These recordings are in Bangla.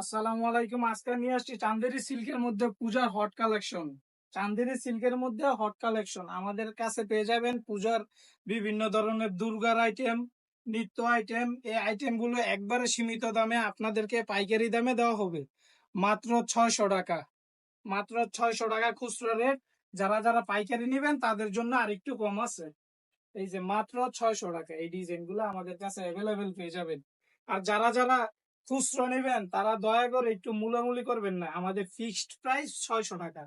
আসসালামু আলাইকুম। আজকে নিয়ে আসছি চান্দেরি সিল্কের মধ্যে পূজার হট কালেকশন চান্দেরি সিল্কের মধ্যে হট কালেকশন আমাদের কাছে পেয়ে যাবেন পূজার বিভিন্ন ধরনের দুর্গার আইটেম নিত্য আইটেম এই আইটেমগুলো একবারে সীমিত দামে আপনাদেরকে পাইকারি দামে দেওয়া হবে। মাত্র ছয়শো টাকা। মাত্র ছয়শো টাকা খুচরো রেট যারা যারা পাইকারি নেবেন তাদের জন্য আরেকটু কম আছে। এই যে মাত্র ছয়শো টাকা। এই ডিজাইনগুলো আমাদের কাছে অ্যাভেলেবেল পেয়ে যাবেন। আর যারা যারা খুচরো নেবেন, তারা দয়া করে একটু মূলামূলি করবেন না। আমাদের ফিক্সড প্রাইস ছয়শো টাকা।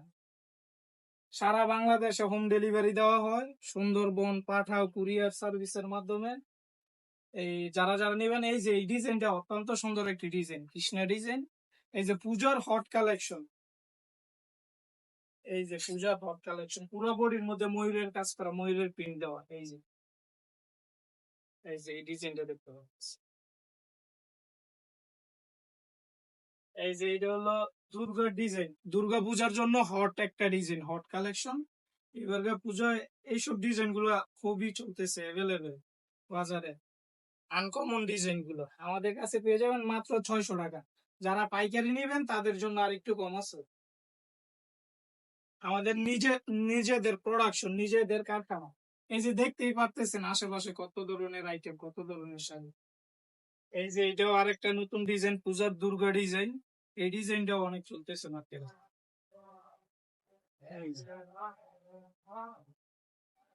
সারা বাংলাদেশে হোম ডেলিভারি দেওয়া হয়। সুন্দরবন, পাঠাও, কুরিয়ার সার্ভিসের মাধ্যমে। এই যারা যারা নেবেন, এই যে এই ডিজাইনটা অত্যন্ত সুন্দর একটি ডিজাইন, কৃষ্ণা ডিজাইন। এই যে পূজার হট কালেকশন এই যে পূজার হট কালেকশন পুরো বডির মধ্যে ময়ূরের কাজ করা, ময়ূরের প্রিন্ট দেওয়া, এই যে। এই যে এই ডিজাইনটা দেখতে পাচ্ছি। এই যে এটা হলো দুর্গার ডিজাইন দুর্গা পূজার জন্য হট একটা ডিজাইন হট কালেকশন এবারকার পূজায় এইসব ডিজাইনগুলো খুবই চলতেছে অ্যাভেলেবেল বাজারে। আনকমন ডিজাইনগুলো। আমাদের কাছে পেয়ে যাবেন মাত্র ছয়শো টাকা। যারা পাইকারি নেবেন, তাদের জন্য আর একটু কম আছে। আমাদের নিজে, নিজেদের প্রোডাকশন নিজেদের কারখানা। এই যে দেখতেই পারতেছেন আশেপাশে কত ধরনের আইটেম কত ধরনের শাড়ি। এই যে এটাও আরেকটা নতুন ডিজাইন পূজার দুর্গা ডিজাইন এই অনেক চলতেছে এই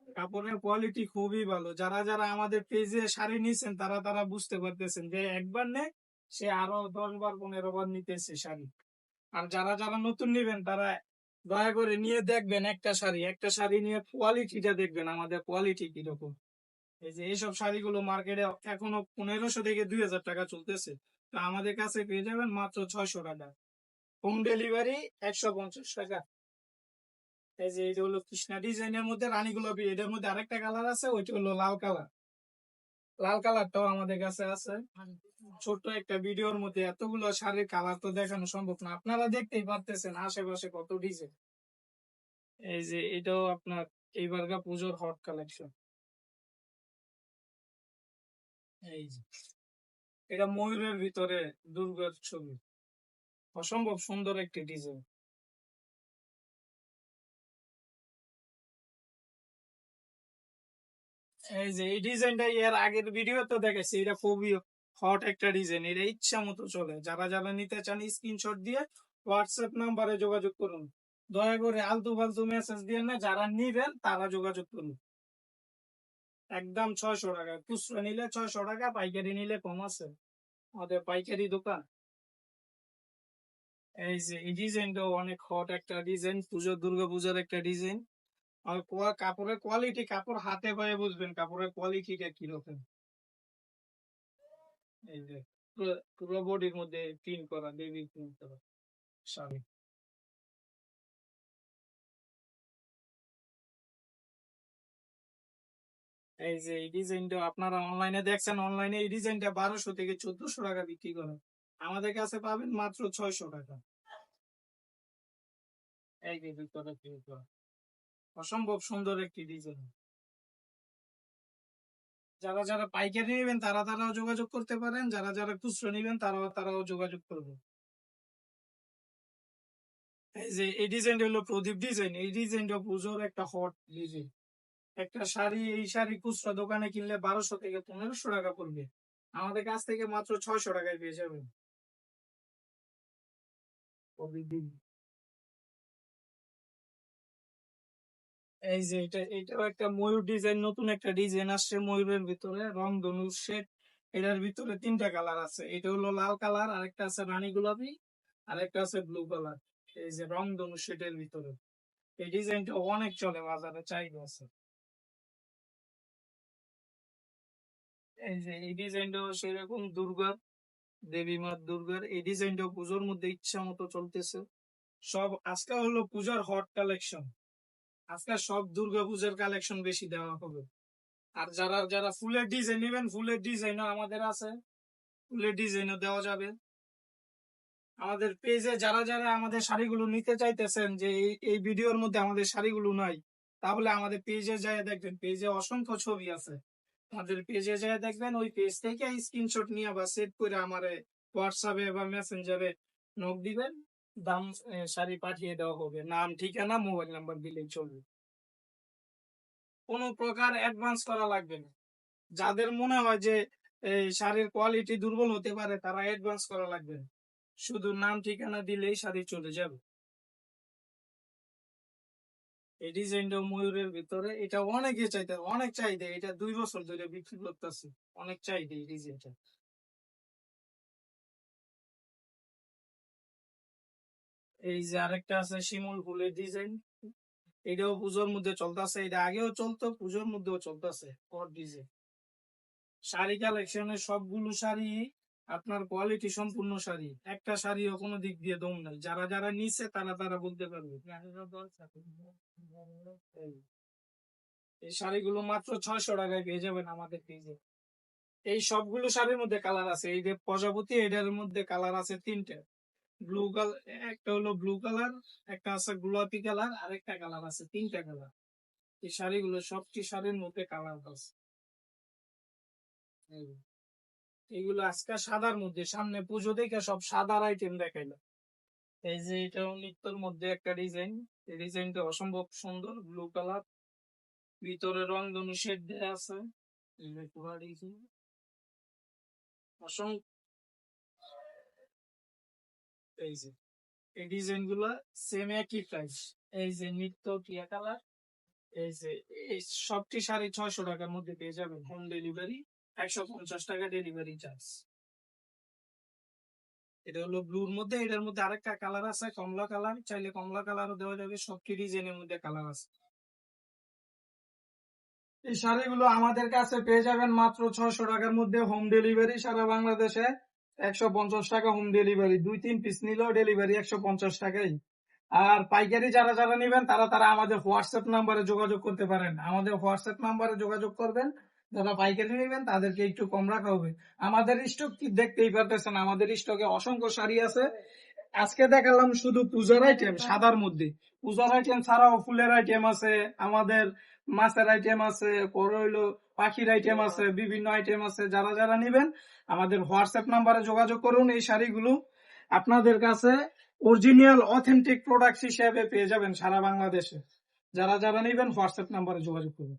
কাপড়ের কোয়ালিটি খুবই ভালো। যারা যারা আমাদের পেজে শাড়ি তারা তারা বুঝতে পারতেছেন যে একবার নে, সে আরও দশ বার, পনেরো বার নিতেছে শাড়ি। আর যারা যারা নতুন নেবেন, তারা দয়া করে নিয়ে দেখবেন একটা শাড়ি। একটা শাড়ি নিয়ে কোয়ালিটিটা দেখবেন, আমাদের কোয়ালিটি কীরকম। এই যে, এইসব শাড়িগুলো মার্কেটে এখনও পনেরোশো থেকে দুই হাজার টাকা চলতেছে। তো আমাদের কাছে পেয়ে যাবেন মাত্র ছয়শো টাকা। হোম ডেলিভারি একশো পঞ্চাশ টাকা। এই যে এটা হলো কৃষ্ণা ডিজাইনের মধ্যে, রানী গোলাপি, এটার মধ্যে আরেকটা কালার আছে, ওইটা হলো লাল কালার লাল কালারটাও আমাদের কাছে আছে। ছোট্ট একটা ভিডিওর মধ্যে এতগুলো শাড়ির কালার তো দেখানো সম্ভব না। আপনারা দেখতেই পারতেছেন আশেপাশে কত ডিজাইন এই যে এটাও আপনার এইবারকার পুজোর হট কালেকশন এই যে। এটা ময়ূরের ভিতরে দুর্গার ছবি। অসম্ভব সুন্দর একটি ডিজাইন এই যে, এই ডিজাইনটা এর আগের ভিডিও তো দেখেছি এটা খুবই হট একটা ডিজাইন এটা ইচ্ছা মতো চলে। যারা যারা নিতে চান স্ক্রিনশট দিয়ে হোয়াটসঅ্যাপ নাম্বারে যোগাযোগ করুন। দয়া করে আলতু ফালতু মেসেজ দিয়ে না, যারা নিবেন, তারা যোগাযোগ করুন। একদম ছয়শো টাকা। খুচরা নিলে ছয়শো টাকা, পাইকারি নিলে কম আছে। আমাদের পাইকারি দোকান। এই যে, এই ডিজাইনটাও অনেক হট একটা ডিজাইন, পুজো, দুর্গা পূজার একটা ডিজাইন। আর কাপড়ের কোয়ালিটি কাপড় হাতে পায়ে বুঝবেন, কাপড়ের কোয়ালিটিটা কীরকম। এই যে, পুরো- বডির মধ্যে প্রিন্ট করা দেবী প্রিন্ট করা। শাড়ি এই যে এই ডিজাইনটা আপনারা অনলাইনে দেখছেন অনলাইনে এই ডিজাইনটা বারোশো থেকে চোদ্দশো টাকা বিক্রি করে। আমাদের কাছে পাবেন মাত্র ছয়শো টাকা। অসম্ভব সুন্দর একটি ডিজাইন। যারা যারা পাইকারি নেবেন, তারা তারাও যোগাযোগ করতে পারেন। যারা যারা খুচরো নেবেন, তারাও তারাও যোগাযোগ করবেন এই যে এই ডিজাইনটা হলো প্রদীপ ডিজাইন। এই ডিজাইনটা পুজোর একটা হট ডিজাইন। একটা শাড়ি, এই শাড়ি খুচরা দোকানে কিনলে বারোশো থেকে পনেরোশো টাকা পড়বে। আমাদের কাছ থেকে মাত্র ছয়শো টাকায় পেয়ে যাবেন। এই যে এটা, এটাও একটা ময়ূর ডিজাইন, নতুন একটা ডিজাইন আসছে ময়ূরের ভিতরে, রং ধনুর শেড। এটার ভিতরে তিনটা কালার আছে। এটা হলো লাল কালার, আরেকটা আছে রানী গোলাপি, আরেকটা আছে ব্লু কালার। এই যে রং ধনু শেডের ভিতরে। এই ডিজাইনটা অনেক চলে বাজারে, চাহিদা আছে। এই যে এই ডিজাইনটাও সেরকম দুর্গার, দেবী মা দুর্গার। এই ডিজাইনটাও পুজোর মধ্যে ইচ্ছা মতো চলতেছে। সব আজকে হলো পূজার হট কালেকশন আজকে সব দুর্গা পূজার কালেকশন বেশি দেওয়া হবে। আর যারা যারা ফুলের ডিজাইন নেবেন, ফুলের ডিজাইনও আমাদের আছে। ফুলের ডিজাইনও দেওয়া যাবে। আমাদের পেজে যারা যারা আমাদের শাড়িগুলো নিতে চাইতেছেন যে এই- ভিডিওর মধ্যে আমাদের শাড়িগুলো নাই, তাহলে আমাদের পেজে যায় দেখবেন। পেজে অসংখ্য ছবি আছে। আমাদের পেজে যায় দেখবেন, ওই পেজ থেকে স্ক্রিনশট নিয়ে বা সেভ করে আমারে হোয়াটসঅ্যাপে বা মেসেঞ্জারে নক দিবেন। দাম শাড়ি পাঠিয়ে দেওয়া হবে। নাম, ঠিকানা মোবাইল নাম্বার দিলেই চলবে। কোনো প্রকার অ্যাডভান্স করা লাগবে না। যাদের মনে হয় যে এই শাড়ির কোয়ালিটি দুর্বল হতে পারে, তারা অ্যাডভান্স করা লাগবে শুধু নাম, ঠিকানা দিলেই শাড়ি চলে যাবে। এই ডিজাইনটা ময়ূরের ভিতরে এটা অনেকে চাইতে, অনেক এটা দুই বছর ধরে বিক্রি করতেছে। অনেক এই ডিজাইনটা এই যে আরেকটা আছে শিমুল ফুলের ডিজাইন এটাও পুজোর মধ্যে চলতেছে, এটা আগেও চলতো, পুজোর মধ্যেও চলতেছে। ডিজাইন শাড়ি কালেকশনের সবগুলো শাড়ি আপনার কোয়ালিটি সম্পূর্ণ শাড়ি। একটা শাড়িও কোনো দিক দিয়ে দম নাই। যারা যারা নিছে, তারা তারা বলতে পারবে। এই। শাড়িগুলো মাত্র ছয়শো টাকায় পেয়ে যাবেন আমাদের পেজে এই সবগুলো শাড়ির মধ্যে কালার আছে। এই যে প্রজাপতি, এটার মধ্যে কালার আছে তিনটে। ব্লু কালার একটা হলো ব্লু কালার একটা আছে গোলাপি কালার আর একটা কালার আছে তিনটা কালার এই শাড়িগুলো সবটি শাড়ির মধ্যে কালার আছে। এগুলো আজকে সাদার মধ্যে, সামনে পুজো দেখে সব সাদার আইটেম দেখাইলো। এই যে এটাও নিত্যর মধ্যে একটা ডিজাইন এই ডিজাইনটা অসম্ভব সুন্দর ব্লু কালার ভিতরে রং ধনু শেড দেওয়া আছে। এই যে এই ডিজাইনগুলা সেম একই প্রাইস এই যে নিত্য টিয়া কালার এই যে সবটি সাড়ে ছয়শো টাকার মধ্যে পেয়ে যাবেন হোম ডেলিভারি একশো পঞ্চাশ টাকা ডেলিভারি চার্জ এটা হলো ব্লুর মধ্যে, এটার মধ্যে আরেকটা কালার আছে, কমলা কালার চাইলে কমলা কালারও দেওয়া যাবে ডিজাইনের মধ্যে কালার আছে। এই শাড়িগুলো আমাদের কাছে পেয়ে যাবেন মাত্র ছয়শো টাকার মধ্যে হোম ডেলিভারি সারা বাংলাদেশে। একশো পঞ্চাশ টাকা হোম ডেলিভারি দুই, তিন পিস নিলেও ডেলিভারি একশো পঞ্চাশ টাকাই। আর পাইকারি যারা যারা নেবেন, তারা তারা আমাদের হোয়াটসঅ্যাপ নাম্বারে যোগাযোগ করতে পারেন। আমাদের হোয়াটসঅ্যাপ নাম্বারে যোগাযোগ করবেন। যারা পাইকারি নেবেন, তাদেরকে একটু কম রাখা হবে। আমাদের স্টক কি দেখতেই পারতেছেন, আমাদের স্টকে অসংখ্য শাড়ি আছে। আজকে দেখালাম শুধু পূজার আইটেম সাদার মধ্যে। পূজার আইটেম ছাড়াও ফুলের আইটেম আছে, আমাদের মাছের আইটেম আছে, পরে হইল পাখির আইটেম আছে, বিভিন্ন আইটেম আছে, যারা যারা নেবেন, আমাদের হোয়াটসঅ্যাপ নাম্বারে যোগাযোগ করুন এই শাড়িগুলো। আপনাদের কাছে অরিজিনাল অথেন্টিক প্রোডাক্ট হিসেবে পেয়ে যাবেন সারা বাংলাদেশে। যারা যারা নেবেন হোয়াটসঅ্যাপ নাম্বারে যোগাযোগ করুন।